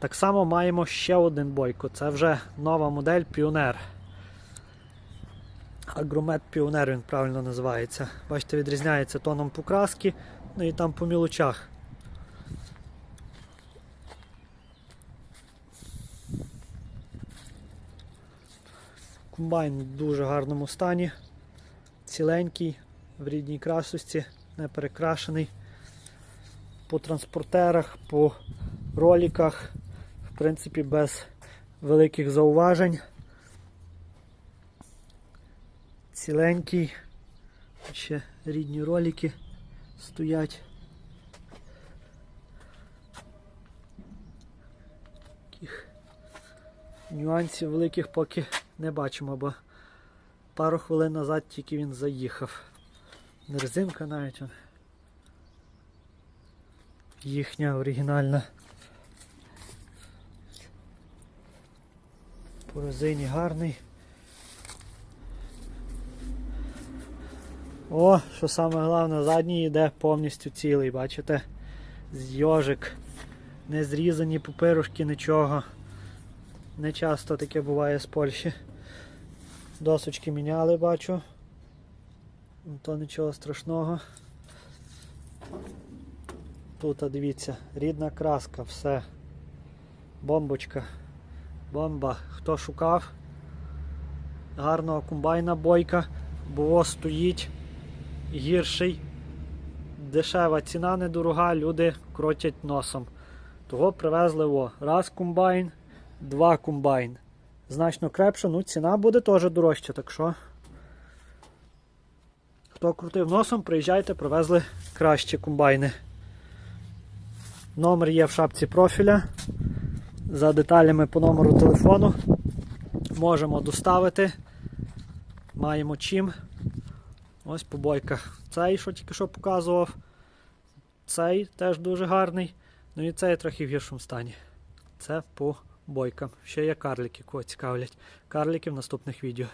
Так само маємо ще один бойко. Це вже нова модель Pioneer. Агромет Pioneer він правильно називається. Бачите, відрізняється тоном покраски, ну і там по мілочах. Комбайн в дуже гарному стані, ціленький, в рідній красості, не перекрашений. По транспортерах, по роліках, принципі, без великих зауважень. Ціленький, ще рідні ролики стоять. Таких нюансів великих поки не бачимо, бо пару хвилин назад тільки він заїхав. Резинка навіть їхня оригінальна. По резині гарний. О, що саме головне, задній йде повністю цілий, бачите? З йожик. Не зрізані пупирушки, нічого. Не часто таке буває з Польщі. Досочки міняли, бачу. Ну, То нічого страшного. Тут, дивіться, рідна краска, все. Бомбочка. Бомба. Хто шукав? Гарного комбайна бойка, бо стоїть гірший. Дешева ціна недорога, люди кротять носом. Того привезли о, раз комбайн, два комбайн. Значно крепше, ну ціна буде теж дорожча, так що. Хто крутив носом, приїжджайте, привезли кращі комбайни. Номер є в шапці профіля. За деталями по номеру телефону. Можемо доставити. Маємо чим. Ось по бойках. Цей, що тільки що показував. Цей теж дуже гарний. Ну і цей трохи в гіршому стані. Це по бойкам. Ще є карлики, кого цікавлять. Карлики в наступних відео.